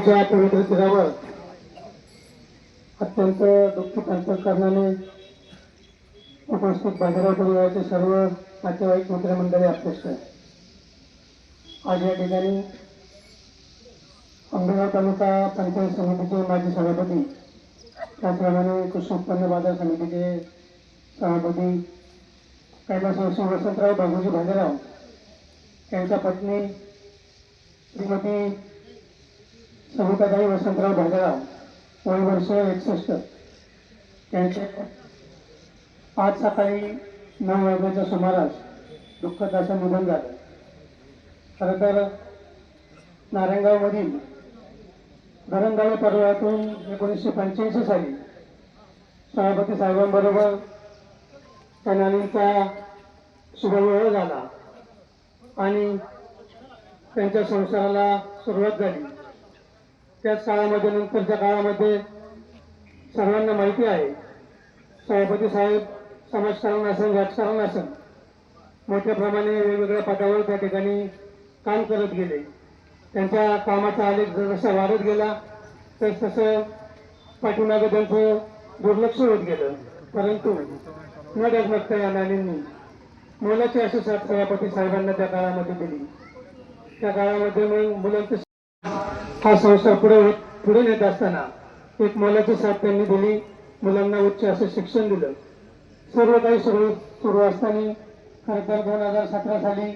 भोर पवित्र तीरावर अत्यंत दुःख अंतकरणाने उपस्थित बाजाराव परिवाराचे सर्व नातेवाईक मित्रमंडळी अध्यक्ष आज या ठिकाणी अंबेगाव तालुका पंचायत समितीचे माजी सभापती त्याचप्रमाणे कृषी उत्पन्न बाजार समितीचे सभापती कैलासवासी वसंतराव बाबूजी भालेराव त्यांच्या पत्नी श्रीमती सविताताई वसंतराव भालेराव वय वर्ष एकसष्ट. त्यांचे आज सकाळी नऊ वाजण्याच्या सुमारास दुःखद असं निधन झालं. खरं तर नारायणगावमधील धरणगाव पर्वातून एकोणीसशे पंच्याऐंशी साली सभापती साहेबांबरोबर त्यांना शुभविवाह झाला आणि त्यांच्या संसाराला सुरुवात झाली. त्याच काळामध्ये नंतरच्या काळामध्ये सर्वांना माहिती आहे. सभापती साहेब समाजकारण असेल राजकारण असेल मोठ्या प्रमाणे वेगवेगळ्या पदावर त्या ठिकाणी काम करत गेले. त्यांच्या कामाचा आलेख जसा वाढत गेला तर तसं पाठीमागे त्यांचं दुर्लक्ष होत गेलं. परंतु न डगमगता या नानींनी मोलाची अशी साथ सभापती साहेबांना त्या काळामध्ये दिली. त्या काळामध्ये मग मुलांचं हा संसार पुढे पुढे नेत असताना एक मोलाची साथ त्यांनी दिली. मुलांना उच्च असं शिक्षण दिलं. सर्व काही सुरू सुरू असताना खरं तर दोन हजार सतरा साली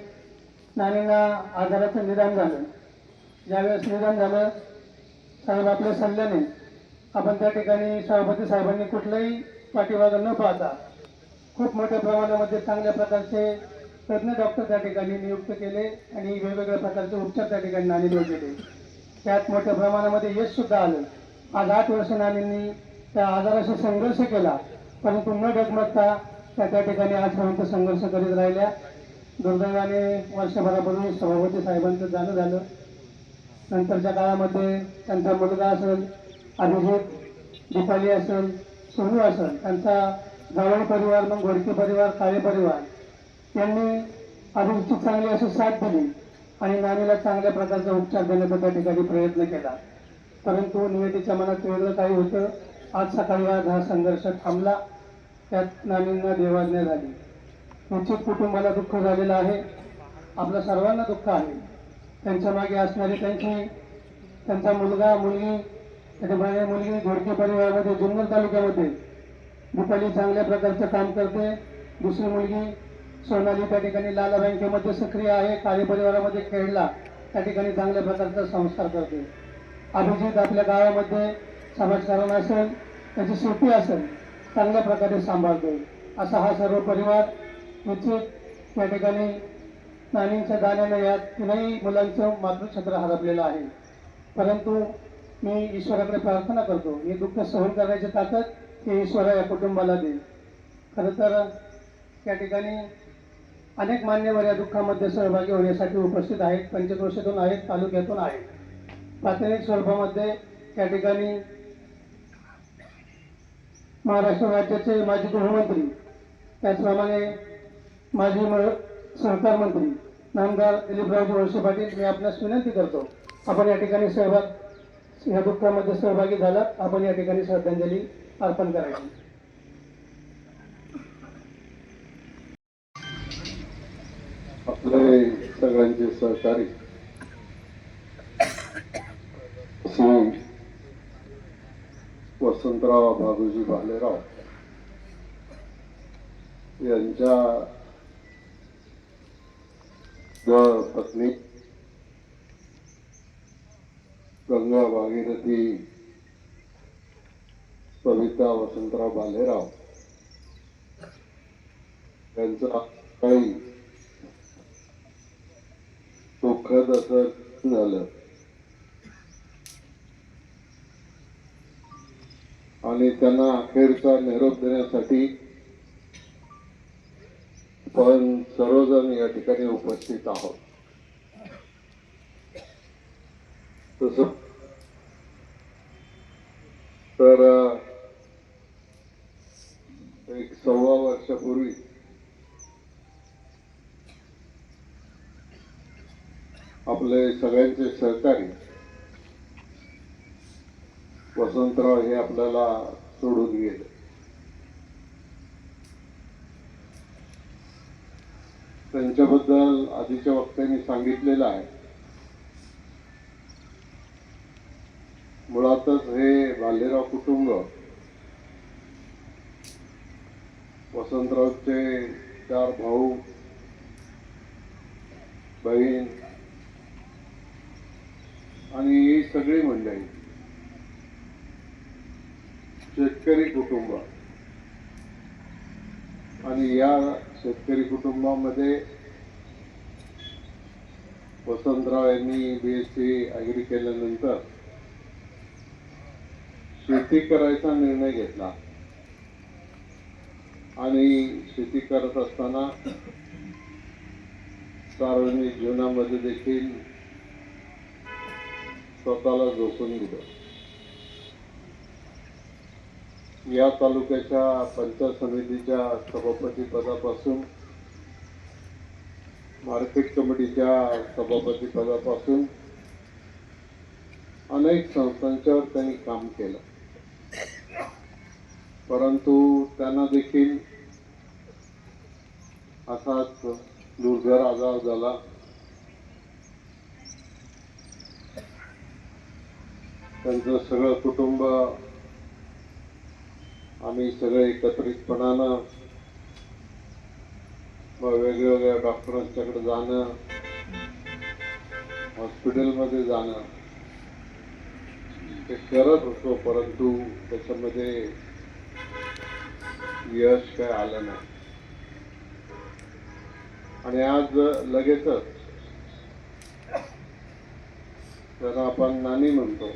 नानींना आजाराचं निदान झालं. ज्यावेळेस निदान झालं साहेब आपल्या सल्ल्याने आपण त्या ठिकाणी सभापती साहेबांनी कुठलाही पाठीबाजा न पाहता खूप मोठ्या प्रमाणामध्ये चांगल्या प्रकारचे तज्ज्ञ डॉक्टर त्या ठिकाणी नियुक्त केले आणि वेगवेगळ्या प्रकारचे उपचार त्या ठिकाणी नाणीवर केले. त्यात मोठ्या प्रमाणामध्ये यश सुद्धा आलं. आज आठ वर्ष नानींनी त्या आजाराशी संघर्ष केला. परंतु न डगमगता त्या त्या ठिकाणी आजपर्यंत संघर्ष करीत राहिल्या. दुर्दैवाने वर्षभरापूर्वी सभापती साहेबांचं जाणं झालं. नंतरच्या काळामध्ये त्यांचा मुलगा असेल अभिजित दीपाली असेल सोनू असेल त्यांचा जावळ परिवार मग घोडके परिवार काळे परिवार यांनी अभिजितची चांगली अशी साथ दिली. आणि नानीला चांगल्या प्रकारचा उपचार देण्याचा त्या ठिकाणी प्रयत्न केला. परंतु निवेदीच्या मनात वेगळं काही होतं. आज सकाळी आज हा संघर्ष थांबला. त्यात नानींना देवाज्ञा झाली. निश्चित कुटुंबाला दुःख झालेलं आहे. आपल्या सर्वांना दुःख आहे. त्यांच्या मागे असणारी त्यांची त्यांचा मुलगा मुलगी त्याच्या मुलगी घोडके परिवारामध्ये जुन्नर तालुक्यामध्ये. दीपाली चांगल्या प्रकारचं काम करते. दुसरी मुलगी सोनाली त्या ठिकाणी लाला बँकेमध्ये सक्रिय आहे. काळे परिवारामध्ये खेळला. त्या ठिकाणी चांगल्या प्रकारचा संस्कार करते. अभिजित आपल्या गावामध्ये समाजकारण असेल त्याची शेती असेल चांगल्या प्रकारे सांभाळतो. असा हा सर्व परिवार निश्चित या ठिकाणी नाणींच्या दाण्यानं या तीनही मुलांचं मातृछत्र हरपलेलं आहे. परंतु मी ईश्वराकडे प्रार्थना करतो. हे दुःख सहन करण्याची ताकद हे ईश्वरा या कुटुंबाला देईल. खरं तर या ठिकाणी अनेक मान्यवर या दुःखामध्ये सहभागी होण्यासाठी उपस्थित आहेत. पंचक्रोशीतून आहेत तालुक्यातून आहेत. प्राथमिक स्वरूपामध्ये या ठिकाणी महाराष्ट्र राज्याचे माजी गृहमंत्री त्याचप्रमाणे माजी सहकार मंत्री नामदार दिलीपरावजी वळसे पाटील मी आपल्यास विनंती करतो आपण या ठिकाणी सहभाग या दुःखामध्ये सहभागी झालात आपण या ठिकाणी श्रद्धांजली अर्पण करायची सहकारी. वसंतराव बाबूजी भालेराव यांच्या पत्नी गंगा भागीरथी सविता वसंतराव भालेराव यांचं काही करत असं झालं. आणि त्यांना अखेरचा निरोप देण्यासाठी पण सर्वजण या ठिकाणी उपस्थित आहोत. तस तर सगळ्यांचे सहकार्य वसंतराव हे आपल्याला सोडून गेले. त्यांच्याबद्दल आधीच्या वक्त्यांनी सांगितलेलं आहे. मुळातच हे भालेराव कुटुंब वसंतरावचे चार भाऊ बहीण आणि ही सगळी मंडळी शेतकरी कुटुंब. आणि या शेतकरी कुटुंबामध्ये वसंतराव यांनी बी एस सी अग्री केल्यानंतर शेती करायचा निर्णय घेतला. आणि शेती करत असताना सार्वजनिक जीवनामध्ये देखील स्वतःला जोखून दिलं. या तालुक्याच्या पंचायत समितीच्या सभापती पदापासून मार्केट कमिटीच्या सभापती पदापासून अनेक संस्थांच्यावर त्यांनी काम केलं. परंतु त्यांना देखील असाच दुर्धर आजार झाला. त्यांचं सगळं कुटुंब आम्ही सगळे एकत्रितपणानं मग वेगवेगळ्या डॉक्टरांच्याकडे जाणं हॉस्पिटलमध्ये जाणं ते करत होतो परंतु त्याच्यामध्ये यश काय आलं नाही. आणि आज लगेचच त्याला आपण नानी म्हणतो.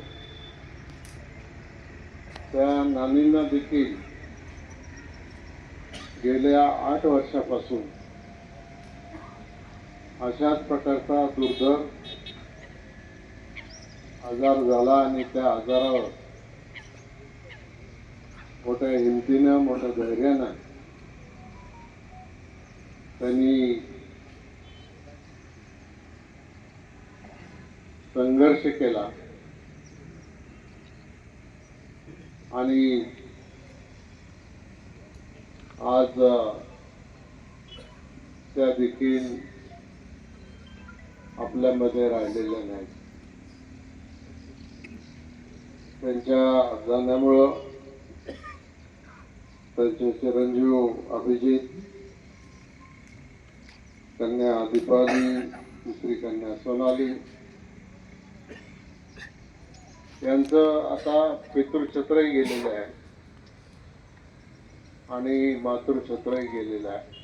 त्या नानींना देखील गेल्या आठ वर्षापासून अशाच प्रकारचा दुर्धर आजार झाला आणि त्या आजारावर मोठ्या हिमतीनं मोठ्या धैर्यानं त्यांनी संघर्ष केला. आणि आज त्या देखील आपल्यामध्ये राहिलेल्या नाहीत. त्यांच्या जाण्यामुळं त्यांचे चिरंजीव अभिजित कन्या दीपाली दुसरी कन्या सोनाली यांचं आता पितृछत्रही गेलेलं आहे. आणि मातृछत्रही गेलेलं आहे.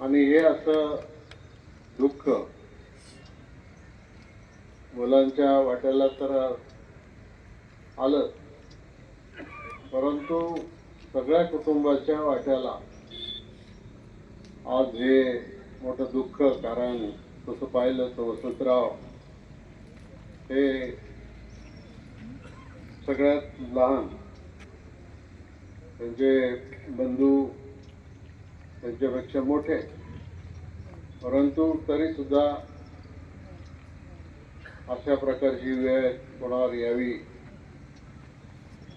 आणि हे असं दुःख मुलांच्या वाट्याला तर आलं परंतु सगळ्या कुटुंबाच्या वाट्याला आज हे मोठं दुःख कारण तसं पाहिलं तर वसंतराव हे सगळ्यात लहान त्यांचे बंधू त्यांच्यापेक्षा मोठे परंतु तरी सुद्धा अशा प्रकारची वेळ कोणावर यावी?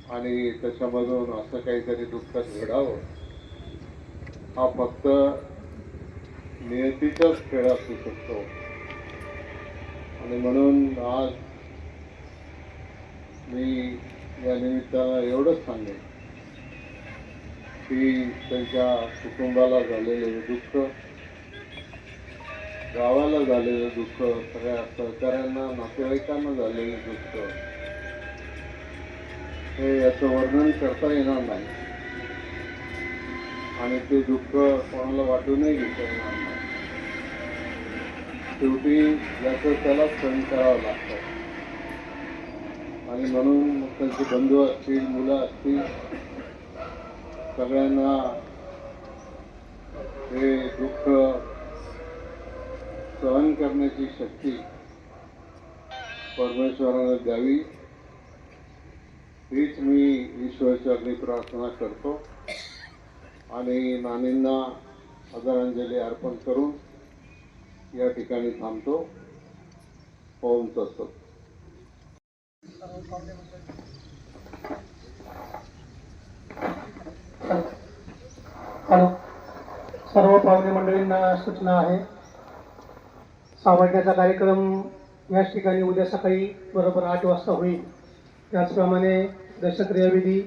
आणि त्याच्यामधून असं काहीतरी दुःखच घडावं? हा फक्त नियतीचाच खेळ असू शकतो. आणि म्हणून आज मी या निमित्तानं एवढंच सांगेन की त्यांच्या कुटुंबाला झालेलं दुःख गावाला झालेलं दुःख सगळ्या सहकाऱ्यांना नातेवाईकांना झालेले दुःख हे याचं वर्णन करता येणार नाही. आणि ते दुःख कोणाला वाटूनही घेता येणार. नाही शेवटी याचं त्याला सहन करावं लागतं. आणि म्हणून त्यांचे बंधू असतील मुलं असतील सगळ्यांना हे दुःख सहन करण्याची शक्ती परमेश्वराला द्यावी. हीच मी ईश्वरचरणी प्रार्थना करतो. आणि नानींना आदरांजली अर्पण करून या ठिकाणी थांबतो. ओम तत्सत. हॅलो. सर्व पाहुणे मंडळींना सूचना आहे. सावडण्याचा कार्यक्रम याच ठिकाणी उद्या सकाळी बरोबर आठ वाजता होईल. त्याचप्रमाणे दशक्रियाविधी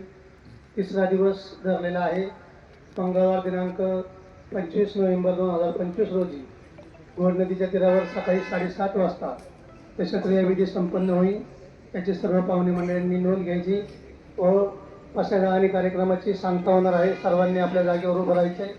तिसरा दिवस धरलेला आहे. मंगळवार दिनांक पंचवीस नोव्हेंबर दोन हजार पंचवीस रोजी. घोड नदीच्या तीरावर सकाळी साडेसात वाजता दशक्रिया विधी संपन्न होईल. याची सर्व पाहुणे मंडळांनी नोंद घ्यायची व पसायदानी कार्यक्रमाची सांगता होणार आहे. सर्वांनी आपल्या जागेवर उभं राहायचं आहे